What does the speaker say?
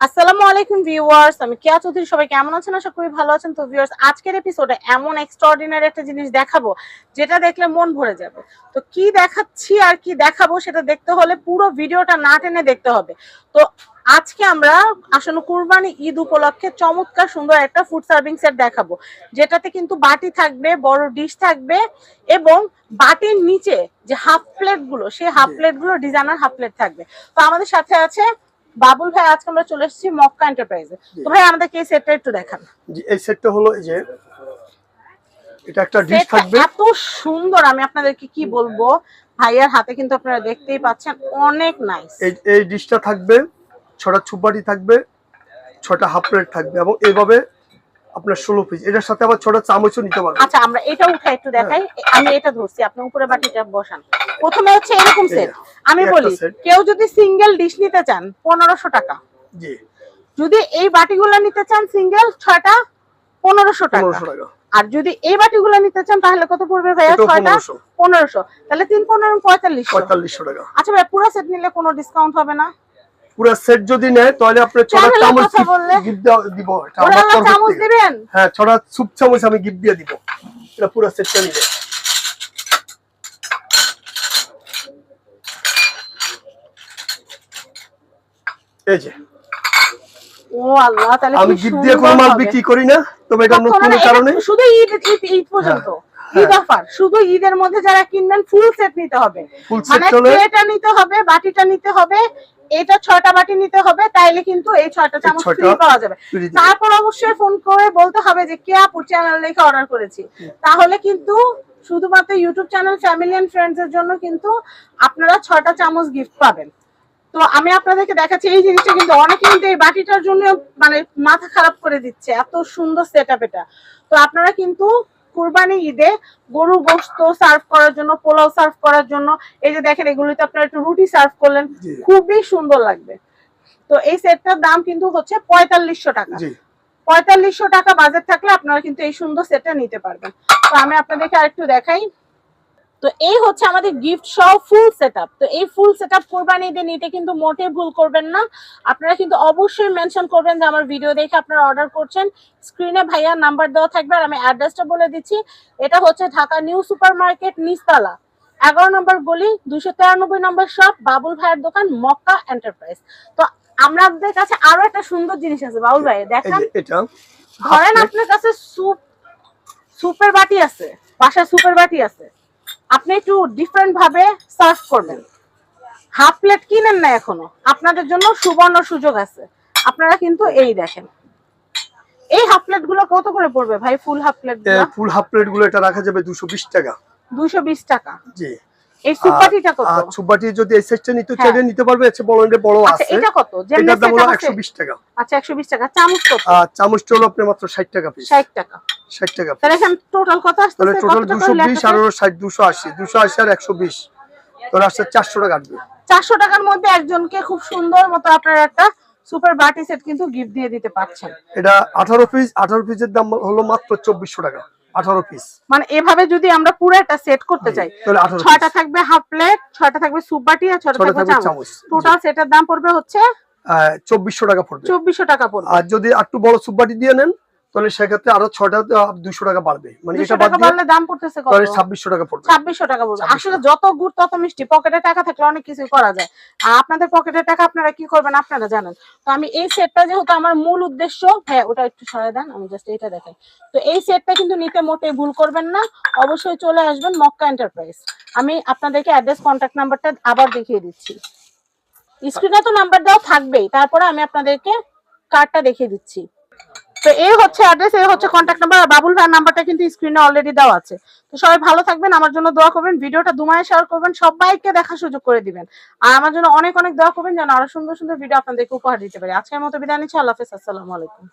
আসসালামু আলাইকুম ভিউয়ার্স আমি কেয়া চৌধুরী সবাই কেমন আছেন? আশা করি ভালো আছেন। তো ভিউয়ার্স আজকের এপিসোডে এমন এক্সট্রাঅর্ডিনারি একটা জিনিস দেখাবো যেটা দেখলে মন ভরে যাবে। তো কি দেখাচ্ছি আর কি দেখাবো সেটা দেখতে হলে পুরো ভিডিওটা না টেনে দেখতে হবে। তো আজকে আমরা আসন্ন কুরবানি ঈদ উপলক্ষে চমৎকার সুন্দর একটা ফুড সার্ভিং সেট দেখাবো যেটাতে কিন্তু বাটি থাকবে বড় ডিশ থাকবে এবং বাটির নিচে যে হাফ প্লেটগুলো সেই হাফ প্লেটগুলো ডিজাইনার হাফ প্লেট থাকবে। তো আমাদের সাথে আছে বাবুল ভাই আজকে আমরা চলে এসেছি মক্কা এন্টারপ্রাইজে তো ভাই আমাদেরকে এই সেটটা একটু দেখান। জি এই সেটটা হলো এই যে এটা একটা ডিশ থাকবে। এত সুন্দর আমি আপনাদেরকে কি বলব? ভাইয়ার হাতে কিন্তু আপনারা দেখতেই পাচ্ছেন অনেক নাইস এই এই ডিশটা থাকবে ছটা ছুপাটি থাকবে ছটা হাফ প্লেট থাকবে এবং এইভাবে আপনার ষোলো পিস এটার সাথে আবার ছটা চামচও নিতে পারবেন। আচ্ছা আমরা এটা উঠাই একটু দেখাই। আমি এটা ধরছি আপনি উপরে বাটিটা বসান। প্রথমে হচ্ছে এরকম সেট আমি বলি কেউ যদি সিঙ্গেল ডিশ নিতে চান পনেরোশো টাকা। জি। যদি এই বাটিগুলো নিতে চান সিঙ্গেল ছয়টা পনেরোশো টাকা। পনেরোশো টাকা। আর যদি এই বাটিগুলো নিতে চান তাহলে কত পড়বে ভাইয়া? ছয়টা 1500 পনেরোশো। তাহলে তিন পনেরো পঁয়তাল্লিশশো। পঁয়তাল্লিশশো টাকা। আচ্ছা ভাই পুরো সেট নিলে কোনো ডিসকাউন্ট হবে না? পুরো সেট যদি নেয় তাহলে আপনি ছটা চামচ গিফট দিব আমার তরফ থেকে। হ্যাঁ ছটা সুপ চামচ আমি গিফট দিয়ে দিব। এটা পুরো সেটটা নিবে এই যে। ও আল্লাহ তাহলে আমি গিফট দিয়ে কোনো সুন্দর বিক্রি করি না তবে এটা কারণে। শুধু ঈদ ঈদ ঈদ পর্যন্ত। হ্যাঁ, ঈদ অফার শুধু ঈদের মধ্যে যারা কিনবেন ফুল সেট নিতে হবে। ফুল সেট মানে ট্রেটা নিতে হবে বাটিটা নিতে হবে এটা ছয়টা বাটি নিতে হবে তাইলে কিন্তু এই ছয়টা চামচ ফ্রি পাওয়া যাবে। তারপর অবশ্যই ফোন করে বলতে হবে যে কে আপুর চ্যানেল দেখে অর্ডার করেছি? তাহলে কিন্তু শুধুমাত্র YouTube channel family and friends এর জন্য কিন্তু আপনারা ছয়টা চামচ গিফট পাবেন। তো আমি আপনাদেরকে দেখাচ্ছি এই জিনিসটা কিন্তু অনেকে কিন্তু এই বাটিটার জন্য মানে মাথা খারাপ করে দিচ্ছে এত সুন্দর সেট এটা। তো আপনারা কিন্তু কুরবানি ঈদে গরু গোস্ত সার্ভ করার জন্য পোলাও সার্ভ করার জন্য। এই যে দেখেন এগুলিতে আপনারা একটু রুটি সার্ভ করলেন খুবই সুন্দর লাগবে। তো এই সেটটার দাম কিন্তু হচ্ছে পঁয়তাল্লিশশো টাকা। পঁয়তাল্লিশশো টাকা বাজেট থাকলে আপনারা কিন্তু এই সুন্দর সেটটা নিতে পারবেন। তো আমি আপনাদেরকে আরেকটু দেখাই। তো এই হচ্ছে আমাদের গিফট সহ ফুল সেটআপ তো এই ফুল সেটআপ কোরবানি ঈদে নিতে কিন্তু মোটে ভুল করবেন না। আপনারা কিন্তু অবশ্যই মেনশন করবেন যে আমার ভিডিও দেখে আপনারা অর্ডার করছেন। স্ক্রিনে ভাইয়ার নাম্বার দেওয়া থাকবে আর আমি অ্যাড্রেসটা বলে দিচ্ছি। এটা হচ্ছে ঢাকা নিউ সুপার মার্কেট নিস্তালা এগারো নম্বর গলি দুশো তেরানব্বই নম্বর শপ বাবুল ভাইয়ের দোকান মক্কা এন্টারপ্রাইজ তো আমাদের কাছে আরও একটা সুন্দর জিনিস আছে বাবুল ভাই দেখেন। ধরেন আপনার কাছে স্যুপ স্যুপের বাটি আছে বাসায় স্যুপের বাটি আছে। আপনি একটু ডিফারেন্ট ভাবে সার্ভ করবেন। হাফ প্লেট কিনেন না এখনও। আপনাদের জন্য সুবর্ণ সুযোগ আছে। আপনারা কিন্তু এই দেখেন। এই হাফ প্লেটগুলো কত করে পড়বে ভাই? Full half plate full half প্লেটগুলো এটা রাখা যাবে দুশো বিশ টাকা। দুশো বিশ টাকা। জি। এই স্যুপ কত? আর যদি এই সেটটা নিতে। চাইলে নিতে পারবে আছে বড় বড় আছে। এটা কত? যেমন দাম হলো সেটা একশো আছে বিশ টাকা। আচ্ছা চামচ কত? চামচটা হলো আপনার মাত্র ষাট টাকা পিস ষাট টাকা। ষাট টাকা তাহলে এখানে টোটাল কত তাহলে আর আর আসছে চারশো টাকা আসবে চারশো টাকার মধ্যে একজনকে খুব সুন্দর মতো আপনারা একটা সুপার বাটি সেট কিন্তু গিফট দিয়ে দিতে পারছেন। এটা আঠারো পিস আঠারো পিসের দাম হলো মাত্র চব্বিশশো টাকা। আঠারো পিস মানে এভাবে যদি আমরা পুরো একটা সেট করতে চাই ছয়টা থাকবে হাফ প্লেট ছয়টা থাকবে স্যুপ বাটি আর ছয়টা থাকবে চামচ। টোটাল সেটের দাম পড়বে হচ্ছে চব্বিশশো টাকা পড়বে। চব্বিশশো টাকা পড়বে। আর যদি একটু বড় সুপবাটি দিয়ে নেন তাহলে সেক্ষেত্রে আরও ছয়টা দুশো টাকা বাড়বে। মানে এটা বাড়লে দাম পড়তেছে তাহলে ছাব্বিশশো টাকা পড়বে। ছাব্বিশশো টাকা পড়বে। আসলে যত গুড় তত মিষ্টি। পকেটে টাকা থাকলে অনেক কিছু করা যায়। আর আপনাদের পকেটের টাকা আপনারা কি করবেন আপনারা জানেন। তো আমি এই সেটটা যেহেতু আমার মূল উদ্দেশ্য হ্যাঁ ওটা একটু সরাই দেন আমি জাস্ট এটা দেখাই। তো এই সেটটা কিন্তু নিতে মোটেই ভুল করবেন না। অবশ্যই চলে আসবেন মক্কা এন্টারপ্রাইজ আমি আপনাদেরকে অ্যাড্রেস কন্ট্যাক্ট নাম্বারটা আবার দেখিয়ে দিচ্ছি। স্ক্রিনে তো নাম্বার দেওয়া থাকবেই। তারপরে আমি আপনাদেরকে কার্ডটা দেখিয়ে দিচ্ছি। তো এই হচ্ছে অ্যাড্রেস এই হচ্ছে কন্ট্যাক্ট নাম্বার আর বাবুল ভাইয়ের নাম্বারটা কিন্তু স্ক্রিনে অলরেডি দেওয়া আছে। তো সবাই ভালো থাকবেন, আমার জন্য দোয়া করবেন, ভিডিওটা দুমায় শেয়ার করবেন, সবাইকে দেখার সুযোগ করে দিবেন। আর আমার জন্য অনেক অনেক দোয়া করবেন, যেন আরও সুন্দর সুন্দর ভিডিও আপনাদেরকে উপহার দিতে পারি। আজকের মতো বিদায় নিচ্ছি, আল্লাহ হাফেজ, আসসালামু আলাইকুম।